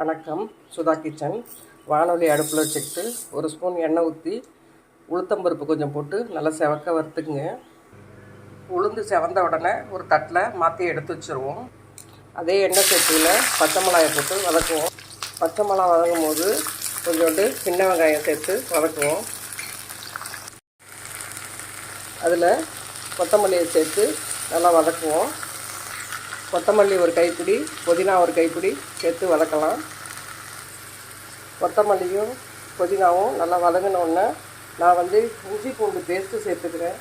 வணக்கம். சுதா கிச்சன். வானொலி அடுப்பில் வச்சுக்கிட்டு ஒரு ஸ்பூன் எண்ணெய் ஊற்றி உளுத்தம்பருப்பு கொஞ்சம் போட்டு நல்லா செவக்க வறுத்துக்குங்க. உளுந்து செவந்த உடனே ஒரு தட்டில் மாற்றி எடுத்து வச்சுருவோம். அதே எண்ணெய் சட்டியில் பச்சை மிளகாயை போட்டு வதக்குவோம். பச்சை மிளகா வதங்கும் போது கொஞ்சோண்டு சின்ன வெங்காயம் சேர்த்து வதக்குவோம். அதில் கொத்தமல்லியை சேர்த்து நல்லா வதக்குவோம். கொத்தமல்லி ஒரு கைப்பிடி புதினா ஒரு கைப்பிடி சேர்த்து வதக்கலாம். கொத்தமல்லியும் புதினாவும் நல்லா வதங்கினோடனே நான் வந்து இஞ்சி பூண்டு பேஸ்ட்டு சேர்த்துக்கிறேன்.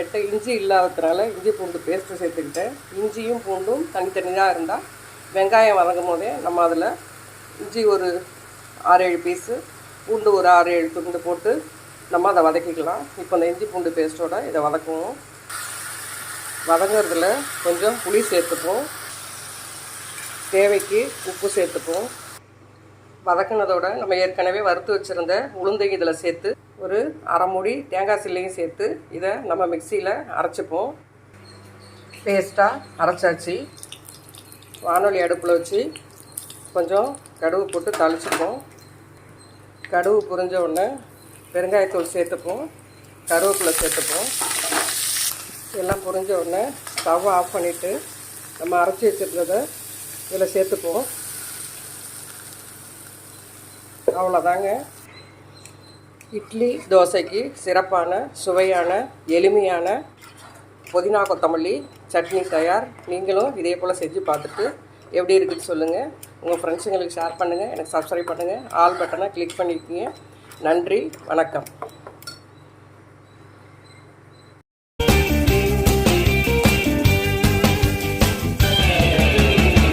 எட்ட இஞ்சி இல்லாததுனால இஞ்சி பூண்டு பேஸ்ட்டு சேர்த்துக்கிட்டேன். இஞ்சியும் பூண்டும் தனித்தனியாக இருந்தால் வெங்காயம் வதங்கும் போதே நம்ம அதில் இஞ்சி ஒரு ஆறு ஏழு பீஸு பூண்டு ஒரு ஆறு ஏழு துண்டு போட்டு நம்ம அதை வதக்கிக்கலாம். இப்போ இந்த இஞ்சி பூண்டு பேஸ்ட்டோட இதை வதக்குவோம். வதங்குறதுல கொஞ்சம் புளி சேர்த்துப்போம். தேவைக்கு உப்பு சேர்த்துப்போம். வதக்குனதோட நம்ம ஏற்கனவே வறுத்து வச்சுருந்த உளுந்தையும் இதில் சேர்த்து ஒரு அரை மூடி தேங்காய் சில்லையும் சேர்த்து இதை நம்ம மிக்சியில் அரைச்சிப்போம். பேஸ்ட்டாக அரைச்சாச்சு. வானொலி அடுப்பில் வச்சு கொஞ்சம் கடுகு போட்டு தாளிச்சுப்போம். கடுகு புரிஞ்ச உடனே பெருங்காயத்தூள் சேர்த்துப்போம். கருவேப்பிலை சேர்த்துப்போம். எல்லாம் புரிஞ்ச உடனே ஸ்டவ் ஆஃப் பண்ணிவிட்டு நம்ம அரைச்சி வச்சுருந்ததை இதில் சேர்த்துப்போம் அவ்வளோதாங்க. இட்லி தோசைக்கு சிறப்பான சுவையான எளிமையான புதினா கொத்தமல்லி சட்னி தயார். நீங்களும் இதே போல் செஞ்சு பார்த்துட்டு எப்படி இருக்குன்னு சொல்லுங்கள் உங்கள் ஃப்ரெண்ட்ஸுங்களுக்கு ஷேர் பண்ணுங்கள் எனக்கு சப்ஸ்கிரைப் பண்ணுங்கள் ஆல் பட்டனை கிளிக் பண்ணியிருக்கீங்க நன்றி. வணக்கம்.